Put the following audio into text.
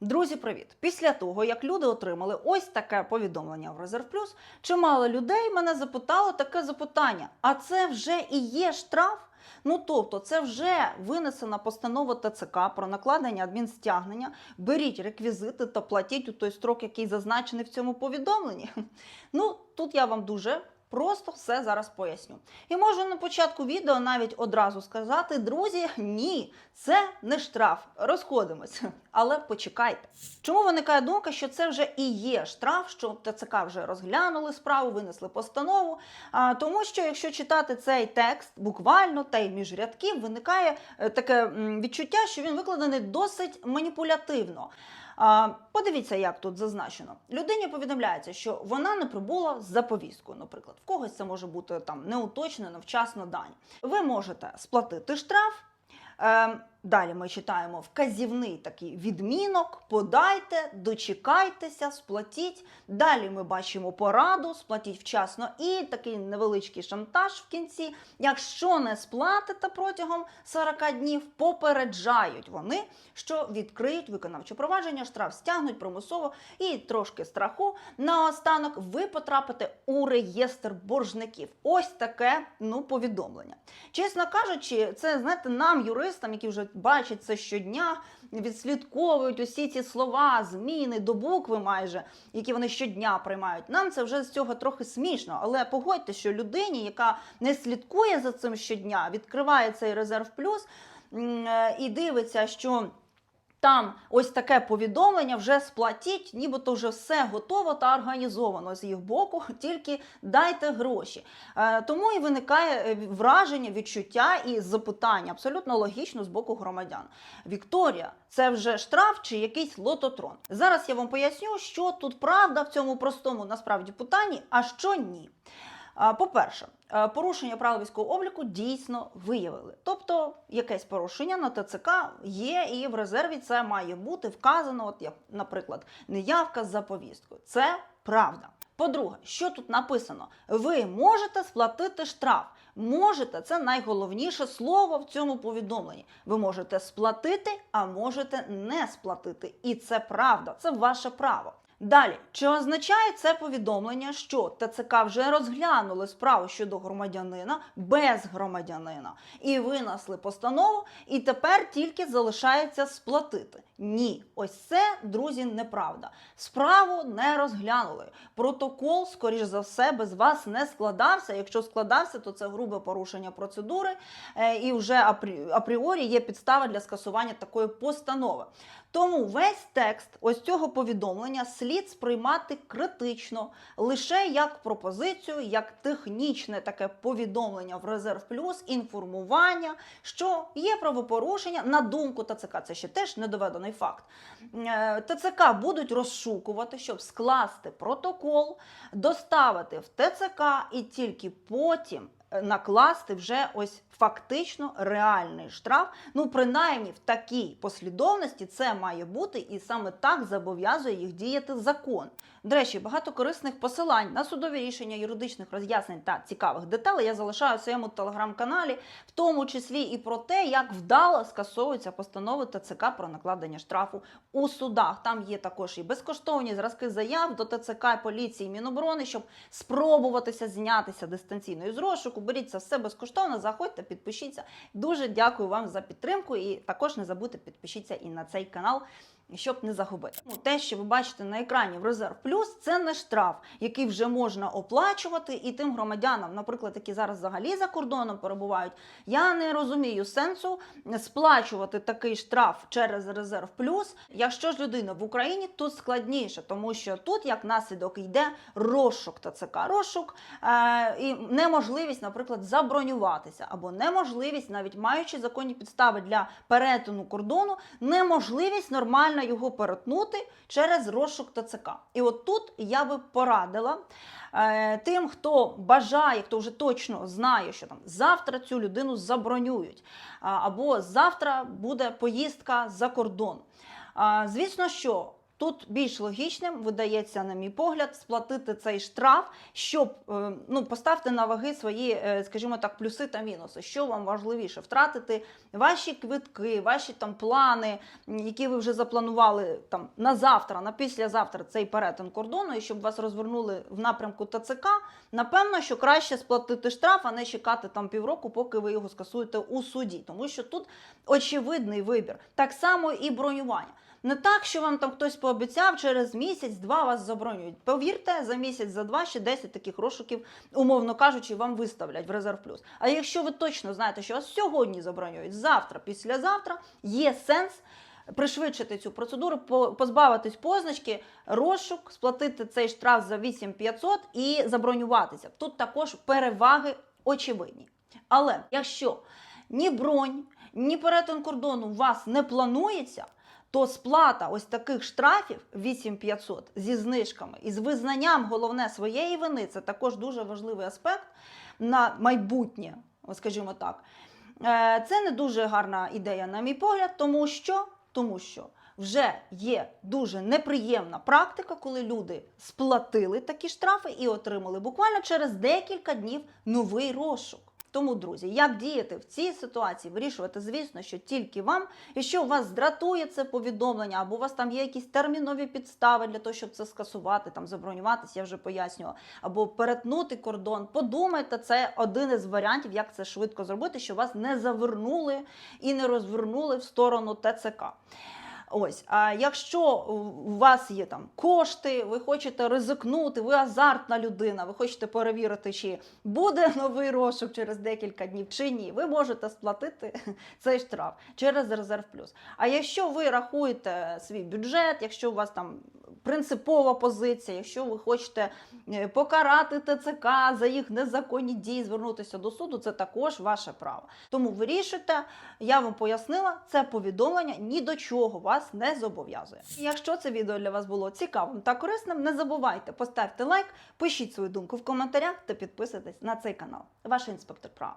Друзі, привіт! Після того, як люди отримали ось таке повідомлення в Резерв Плюс, чимало людей мене запитало таке запитання: а це вже і є штраф? Ну тобто, це вже винесена постанова ТЦК про накладення адмінстягнення. Беріть реквізити та платіть у той строк, який зазначений в цьому повідомленні. Ну тут я вам дуже. Просто все зараз поясню. І можу на початку відео навіть одразу сказати, друзі, ні, це не штраф. Розходимось. Але почекайте. Чому виникає думка, що це вже і є штраф, що ТЦК вже розглянули справу, винесли постанову? А, тому що якщо читати цей текст буквально та й між рядків, виникає е, таке відчуття, що він викладений досить маніпулятивно. Подивіться, як тут зазначено. Людині повідомляється, що вона не прибула з заповісткою, наприклад. В когось це може бути там неуточнено, вчасно дані. Ви можете сплатити штраф. Далі ми читаємо вказівний такий відмінок. Подайте, дочекайтеся, сплатіть. Далі ми бачимо пораду, сплатіть вчасно і такий невеличкий шантаж в кінці. Якщо не сплатите протягом 40 днів, попереджають вони, що відкриють виконавче провадження, штраф стягнуть примусово і трошки страху. Наостанок ви потрапите у реєстр боржників. Ось таке ну повідомлення. Чесно кажучи, це знаєте, нам, юристам, які вже бачать це щодня, відслідковують усі ці слова, зміни до букви, майже які вони щодня приймають. Нам це вже з цього трохи смішно. Але погодьте, що людині, яка не слідкує за цим щодня, відкриває цей резерв плюс е, і дивиться, що. Там ось таке повідомлення вже сплатіть, нібито вже все готово та організовано з їх боку, тільки дайте гроші. Е, тому і виникає е, враження, відчуття і запитання абсолютно логічно з боку громадян. Вікторія, це вже штраф чи якийсь лототрон? Зараз я вам поясню, що тут правда в цьому простому насправді питанні, а що ні. По-перше, е, порушення правил військового обліку дійсно виявили. Тобто якесь порушення на ТЦК є, і в резерві це має бути вказано, от як, наприклад, неявка з заповісткою. Це правда. По-друге, що тут написано? Ви можете сплатити штраф. Можете, це найголовніше слово в цьому повідомленні. Ви можете сплатити, а можете не сплатити. І це правда, це ваше право. Далі, чи означає це повідомлення, що ТЦК вже розглянули справу щодо громадянина без громадянина і винесли постанову, і тепер тільки залишається сплатити? Ні, ось це, друзі, неправда. Справу не розглянули. Протокол, скоріш за все, без вас не складався. Якщо складався, то це грубе порушення процедури, е, і вже апрі- апріорі є підстава для скасування такої постанови. Тому весь текст ось цього повідомлення слід сприймати критично, лише як пропозицію, як технічне таке повідомлення в резерв плюс, інформування, що є правопорушення на думку ТЦК. Це ще теж не доведений факт. Е, ТЦК будуть розшукувати, щоб скласти протокол, доставити в ТЦК і тільки потім. Накласти вже ось фактично реальний штраф. Ну, принаймні в такій послідовності це має бути, і саме так зобов'язує їх діяти закон. До речі, багато корисних посилань на судові рішення, юридичних роз'яснень та цікавих деталей я залишаю в своєму телеграм-каналі, в тому числі і про те, як вдало скасовуються постанови ТЦК про накладення штрафу у судах. Там є також і безкоштовні зразки заяв до ТЦК, поліції, Міноборони, щоб спробуватися знятися дистанційно із розшуку. Беріть це все безкоштовно, заходьте, підпишіться. Дуже дякую вам за підтримку. І також не забудьте підпишіться і на цей канал. Щоб не загубити. Ну, Те, що ви бачите на екрані в Резерв Плюс, це не штраф, який вже можна оплачувати, і тим громадянам, наприклад, які зараз взагалі за кордоном перебувають, я не розумію сенсу сплачувати такий штраф через Резерв Плюс. Якщо ж людина в Україні, тут складніше, тому що тут як наслідок йде розшук ТЦК, розшук е- і неможливість, наприклад, забронюватися, або неможливість, навіть маючи законні підстави для перетину кордону, неможливість нормально його перетнути через розшук ТЦК. І от тут я би порадила е, тим, хто бажає, хто вже точно знає, що там завтра цю людину забронюють, або завтра буде поїздка за кордон. А, Звісно, що Тут більш логічним видається, на мій погляд, сплатити цей штраф, щоб е, ну поставте на ваги свої, е, скажімо так, плюси та мінуси. Що вам важливіше втратити ваші квитки, ваші там плани, які ви вже запланували там на завтра, на післязавтра цей перетин кордону, і щоб вас розвернули в напрямку ТЦК. Напевно, що краще сплатити штраф, а не чекати там півроку, поки ви його скасуєте у суді, тому що тут очевидний вибір. Так само і бронювання. Не так, що вам там хтось пообіцяв, через місяць-два вас забронюють. Повірте, за місяць, за два ще 10 таких розшуків, умовно кажучи, вам виставлять в резерв плюс. А якщо ви точно знаєте, що вас сьогодні забронюють, завтра, післязавтра, є сенс пришвидшити цю процедуру, позбавитись позначки, розшук, сплатити цей штраф за 8500 і забронюватися. Тут також переваги очевидні. Але якщо ні бронь, ні перетин кордону у вас не планується, то сплата ось таких штрафів 8500 зі знижками і з визнанням головне своєї вини це також дуже важливий аспект на майбутнє, скажімо так. Е, Це не дуже гарна ідея, на мій погляд, тому що, тому що вже є дуже неприємна практика, коли люди сплатили такі штрафи і отримали буквально через декілька днів новий розшук. Тому, друзі, як діяти в цій ситуації, вирішувати, звісно, що тільки вам. Якщо вас здратує це повідомлення, або у вас там є якісь термінові підстави для того, щоб це скасувати, там забронюватися, я вже пояснювала, або перетнути кордон, подумайте, це один із варіантів, як це швидко зробити, щоб вас не завернули і не розвернули в сторону ТЦК. Ось, а якщо у вас є там кошти, ви хочете ризикнути, ви азартна людина, ви хочете перевірити, чи буде новий розшук через декілька днів чи ні, ви можете сплатити цей штраф через резерв плюс. А якщо ви рахуєте свій бюджет, якщо у вас там принципова позиція, якщо ви хочете е, покарати ТЦК за їх незаконні дії, звернутися до суду, це також ваше право. Тому вирішуйте, я вам пояснила, це повідомлення ні до чого вас не зобов'язує. Якщо це відео для вас було цікавим та корисним, не забувайте поставте лайк, пишіть свою думку в коментарях та підписуйтесь на цей канал. Ваш інспектор права.